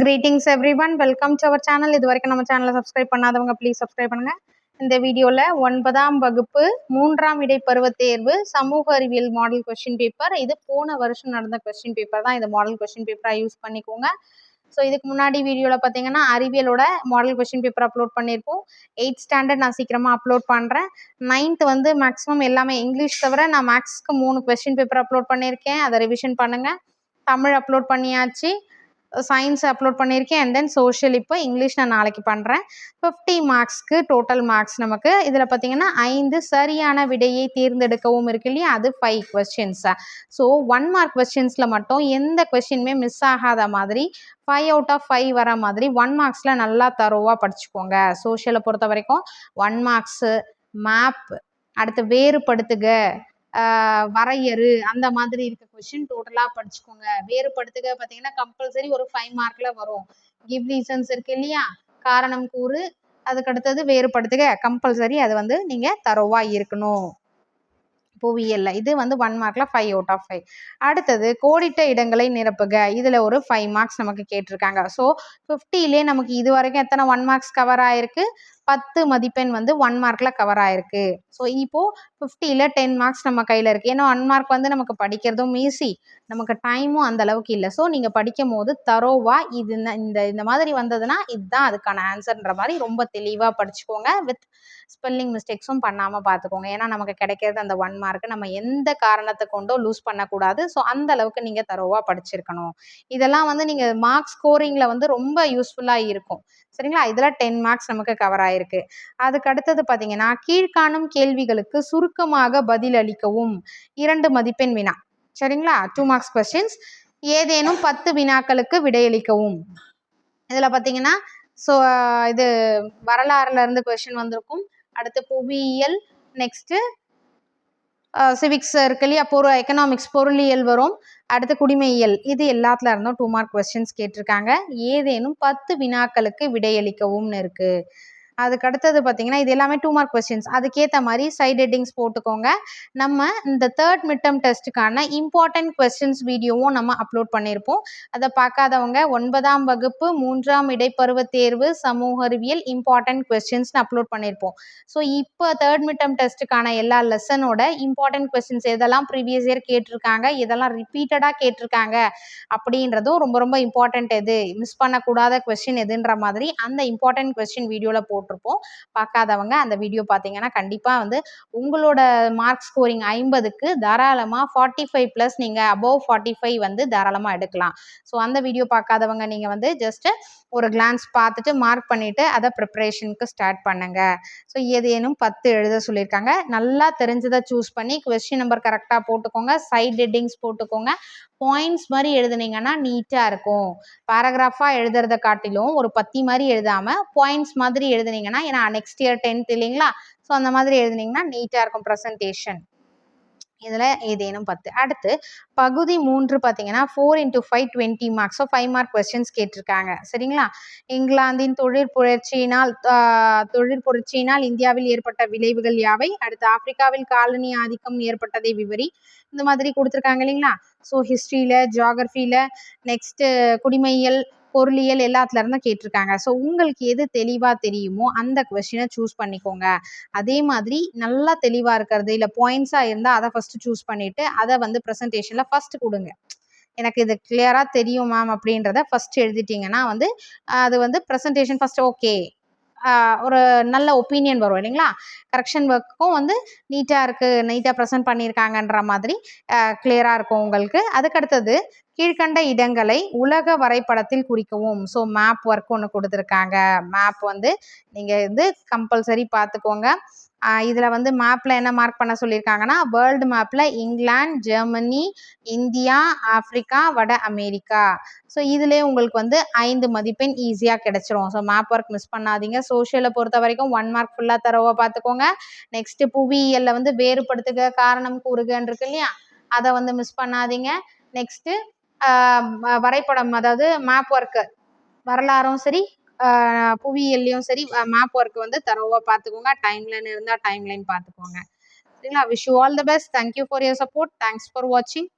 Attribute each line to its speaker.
Speaker 1: Greetings everyone welcome to our channel இது வரைக்கும் நம்ம சேனலை சப்ஸ்கிரைப் பண்ணாதவங்க ப்ளீஸ் சப்ஸ்கிரைப் பண்ணுங்க. இந்த வீடியோவில் ஒன்பதாம் வகுப்பு மூன்றாம் இடைப்பருவத் தேர்வு சமூக அறிவியல் மாடல் கொஸ்டின் பேப்பர் இது போன வருஷம் நடந்த கொஸ்டின் பேப்பர் தான். இது மாடல் கொஸ்டின் பேப்பராக யூஸ் பண்ணிக்கோங்க. ஸோ இதுக்கு முன்னாடி வீடியோவில் பார்த்தீங்கன்னா அறிவியலோட மாடல் கொஸ்டின் பேப்பர் அப்லோட் பண்ணியிருக்கோம். எயிட் ஸ்டாண்டர்ட் நான் சீக்கிரமாக அப்லோட் பண்ணுறேன் நைன்த் வந்து மேக்ஸிமம் எல்லாமே இங்கிலீஷ் தவிர நான் மேக்ஸ்க்கு மூணு கொஸ்டின் பேப்பர் அப்லோட் பண்ணியிருக்கேன். அதை ரிவிஷன் பண்ணுங்கள் தமிழ் அப்லோட் பண்ணியாச்சு. சயின்ஸ் அப்லோட் பண்ணியிருக்கேன். அண்ட் தென் சோஷியல் இப்போ இங்கிலீஷ் நான் நாளைக்கு பண்ணுறேன் ஃபிஃப்டி மார்க்ஸ்க்கு டோட்டல் மார்க்ஸ் நமக்கு. இதில் பார்த்தீங்கன்னா ஐந்து சரியான விடையை தேர்ந்தெடுக்கவும் இருக்கு இல்லையா? அது ஃபைவ் கொஸ்டின்ஸாக ஸோ ஒன் மார்க் கொஸ்டின்ஸில் மட்டும் எந்த கொஸ்டினுமே மிஸ் ஆகாத மாதிரி ஃபைவ் அவுட் ஆஃப் ஃபைவ் வர மாதிரி ஒன் மார்க்ஸில் நல்லா தரோவாக படிச்சுக்கோங்க. சோஷியலை பொறுத்த வரைக்கும் ஒன் மார்க்ஸு மேப் அடுத்து வேறுபடுத்துக. வரையறு அந்த மாதிரி இருக்க கொஸ்டின் டோட்டலாக படிச்சுக்கோங்க. வேறுபடுத்துக பார்த்தீங்கன்னா கம்பல்சரி ஒரு ஃபைவ் மார்க்ல வரும். கிவ் ரீசன்ஸ் இருக்கு இல்லையா? காரணம் கூறு அதுக்கு அடுத்தது வேறுபடுத்துக. கம்பல்சரி அது வந்து நீங்கள் தரோவா இருக்கணும். புவியியல்ல. இது வந்து ஒன் மார்க்ல ஃபைவ் அவுட் ஆஃப் ஃபைவ் அடுத்தது கோடிட்ட இடங்களை நிரப்புக. இதில் ஒரு ஃபைவ் மார்க்ஸ் நமக்கு கேட்டிருக்காங்க. ஸோ ஃபிஃப்டிலே நமக்கு இது வரைக்கும் எத்தனை ஒன் மார்க்ஸ் கவர் ஆயிருக்கு? பத்து மதிப்பெண் வந்து ஒன் மார்க்ல கவர் ஆயிருக்கு. ஸோ இப்போ ஃபிஃப்டியில் டென் மார்க்ஸ் நம்ம கையில் இருக்குது ஏன்னா ஒன் மார்க் வந்து நமக்கு படிக்கிறதும் ஈஸி நமக்கு டைமும் அந்த அளவுக்கு இல்லை. ஸோ நீங்கள் படிக்கும் போது தரோவா இது இந்த இந்த இந்த மாதிரி வந்ததுன்னா இதுதான் அதுக்கான ஆன்சர்ன்ற மாதிரி ரொம்ப தெளிவாக படிச்சுக்கோங்க. வித் ஸ்பெல்லிங் மிஸ்டேக்ஸும் பண்ணாமல் பார்த்துக்கோங்க ஏன்னா நமக்கு கிடைக்கிறது அந்த ஒன் மார்க் நம்ம எந்த காரணத்தை கொண்டோ லூஸ் பண்ணக்கூடாது. ஸோ அந்த அளவுக்கு நீங்கள் தரோவா படிச்சிருக்கணும். இதெல்லாம் வந்து நீங்கள் மார்க் ஸ்கோரிங்கில் வந்து ரொம்ப யூஸ்ஃபுல்லாக இருக்கும். சரிங்களா? இதில் டென் மார்க்ஸ் நமக்கு கவர் ஆயிருக்கு. அதுக்கு அடுத்தது பார்த்தீங்கன்னா கீழ்காணும் கேள்விகளுக்கு சுருக்கமாக பதில் அளிக்கவும் இரண்டு மதிப்பெண் வினா. சரிங்களா? டூ மார்க்ஸ் கொஸ்டின்ஸ் ஏதேனும் பத்து வினாக்களுக்கு விடையளிக்கவும். இதில் பார்த்தீங்கன்னா ஸோ இது வரலாறுல இருந்து கொஸ்டின் வந்திருக்கும். அடுத்து புவியியல் நெக்ஸ்ட்டு சிவிக்ஸ் இருக்கு இல்லையா? பொரு எக்கனாமிக்ஸ் பொருளியல் வரும். அடுத்து குடிமையியல். இது எல்லாத்துல இருந்தும் டூ மார்க் கொஸ்டின்ஸ் கேட்டிருக்காங்க. ஏதேனும் பத்து வினாக்களுக்கு விடையளிக்கவும்னு இருக்கு. அதுக்கு அடுத்தது பார்த்தீங்கன்னா இது எல்லாமே டூ மார்க் கொஸ்டின்ஸ் அதுக்கேற்ற மாதிரி சைட் ஹெட்டிங்ஸ் போட்டுக்கோங்க. நம்ம இந்த தேர்ட் மிட்டம் டெஸ்ட்டுக்கான இம்பார்ட்டன்ட் கொஸ்டின்ஸ் வீடியோவும் நம்ம அப்லோட் பண்ணியிருப்போம் அதை பார்க்காதவங்க ஒன்பதாம் வகுப்பு மூன்றாம் இடைப்பருவ தேர்வு சமூக அறிவியல் இம்பார்ட்டன்ட் கொஸ்டின்ஸ்னு அப்லோட் பண்ணியிருப்போம் ஸோ இப்போ தேர்ட் மிட்டம் டெஸ்ட்டுக்கான எல்லா லெசனோட இம்பார்ட்டன்ட் கொஸ்டின்ஸ் எதெல்லாம் ப்ரீவியஸ் இயர் கேட்டிருக்காங்க இதெல்லாம் ரிப்பீட்டடாக கேட்டிருக்காங்க அப்படின்றதும் ரொம்ப ரொம்ப இம்பார்ட்டன்ட் எது? மிஸ் பண்ணக்கூடாத கொஸ்டின் எதுன்ற மாதிரி அந்த இம்பார்ட்டன்ட் கொஸ்டின் வீடியோவில் போட்டு போட்டிருப்போம். பார்க்காதவங்க அந்த வீடியோ பார்த்தீங்கன்னா கண்டிப்பாக வந்து உங்களோட மார்க் ஸ்கோரிங் ஐம்பதுக்கு தாராளமாக ஃபார்ட்டி ஃபைவ் ப்ளஸ் நீங்கள் அபவ் ஃபார்ட்டி ஃபைவ் வந்து தாராளமாக எடுக்கலாம். ஸோ அந்த வீடியோ பார்க்காதவங்க நீங்கள் வந்து ஜஸ்ட்டு ஒரு கிளான்ஸ் பார்த்துட்டு மார்க் பண்ணிவிட்டு அதை ப்ரிப்பரேஷனுக்கு ஸ்டார்ட் பண்ணுங்க. ஸோ ஏதேனும் பத்து எழுத சொல்லியிருக்காங்க. நல்லா தெரிஞ்சதை சூஸ் பண்ணி கொஸ்டின் நம்பர் கரெக்டாக போட்டுக்கோங்க. சைட் ஹெட்டிங்ஸ் போட்டுக்கோங்க. பாயிண்ட்ஸ் மாதிரி எழுதுனீங்கன்னா நீட்டாக இருக்கும். பேராகிராஃபாக எழுதுறத காட்டிலும் ஒரு பத்தி மாதிரி எழுதாமல் பாயிண்ட்ஸ் மாதிரி எழுதுனீங்கன்னா ஏன்னா நெக்ஸ்ட் இயர் டென்த் இல்லைங்களா? ஸோ அந்த மாதிரி எழுதுனீங்கன்னா நீட்டாக இருக்கும் ப்ரெசன்டேஷன் இதில் ஏதேனும் பத்து. அடுத்து பகுதி மூன்று பார்த்தீங்கன்னா four into five twenty marks so five mark questions கேட்டிருக்காங்க. சரிங்களா? இங்கிலாந்தின் தொழிற் புரட்சியினால் தொழிற் புரட்சியினால் இந்தியாவில் ஏற்பட்ட விளைவுகள் யாவை? அடுத்து ஆப்பிரிக்காவில் காலனி ஆதிக்கம் ஏற்பட்டதை விவரி இந்த மாதிரி கொடுத்துருக்காங்க இல்லைங்களா? ஸோ ஹிஸ்ட்ரியில் ஜியாகிரஃபியில் நெக்ஸ்ட்டு குடிமையியல் பொருளியல் எல்லாத்துல இருந்தும் கேட்டிருக்காங்க. ஸோ உங்களுக்கு எது தெளிவாக தெரியுமோ அந்த கொஸ்டினை சூஸ் பண்ணிக்கோங்க. அதே மாதிரி நல்லா தெளிவாக இருக்கிறது இல்லை பாயிண்ட்ஸாக இருந்தால் அதை ஃபர்ஸ்ட் சூஸ் பண்ணிவிட்டு அதை வந்து ப்ரெசன்டேஷன்ல ஃபர்ஸ்ட் கொடுங்க. எனக்கு இது கிளியரா தெரியும் மேம் அப்படின்றத ஃபர்ஸ்ட் எழுதிட்டிங்கன்னா வந்து அது வந்து ப்ரெசன்டேஷன் ஃபஸ்ட் ஓகே ஒரு நல்ல ஒப்பீனியன் வரும் இல்லைங்களா? கரெக்ஷன் ஒர்க்கும் வந்து நீட்டாக இருக்குது நீட்டாக ப்ரெசென்ட் பண்ணியிருக்காங்கன்ற மாதிரி கிளியராக இருக்கும் உங்களுக்கு. அதுக்கடுத்தது கீழ்கண்ட இடங்களை உலக வரைபடத்தில் குறிக்கவும். ஸோ மேப் ஒர்க் ஒன்று கொடுத்துருக்காங்க. மேப் வந்து நீங்கள் வந்து கம்பல்சரி பார்த்துக்கோங்க இதில் வந்து மேப்பில் என்ன மார்க் பண்ண சொல்லியிருக்காங்கன்னா வேர்ல்டு மேப்பில் இங்கிலாந்து ஜெர்மனி இந்தியா ஆஃப்ரிக்கா வட அமெரிக்கா. ஸோ இதிலே உங்களுக்கு வந்து ஐந்து மதிப்பெண் ஈஸியாக கிடைச்சிரும். ஸோ மேப் ஒர்க் மிஸ் பண்ணாதீங்க. சோஷியலை பொறுத்த வரைக்கும் ஒன் மார்க் ஃபுல்லாக தரவை பார்த்துக்கோங்க நெக்ஸ்ட்டு புவியியலில் வந்து வேறுபடுத்துக காரணம் கூறுகன்னு இருக்கு இல்லையா? அதை வந்து மிஸ் பண்ணாதீங்க. நெக்ஸ்ட்டு வரைபடம் அதாவது மேப் ஒர்க்கு வரலாறும் சரி புவியியல்லையும் சரி மேப் ஒர்க் வந்து தரோவாக பார்த்துக்கோங்க டைம்லைன் இருந்தால் டைம்லைன் பார்த்துக்கோங்க சரிங்களா? Wish you all the best thank you for your support thanks for வாட்சிங்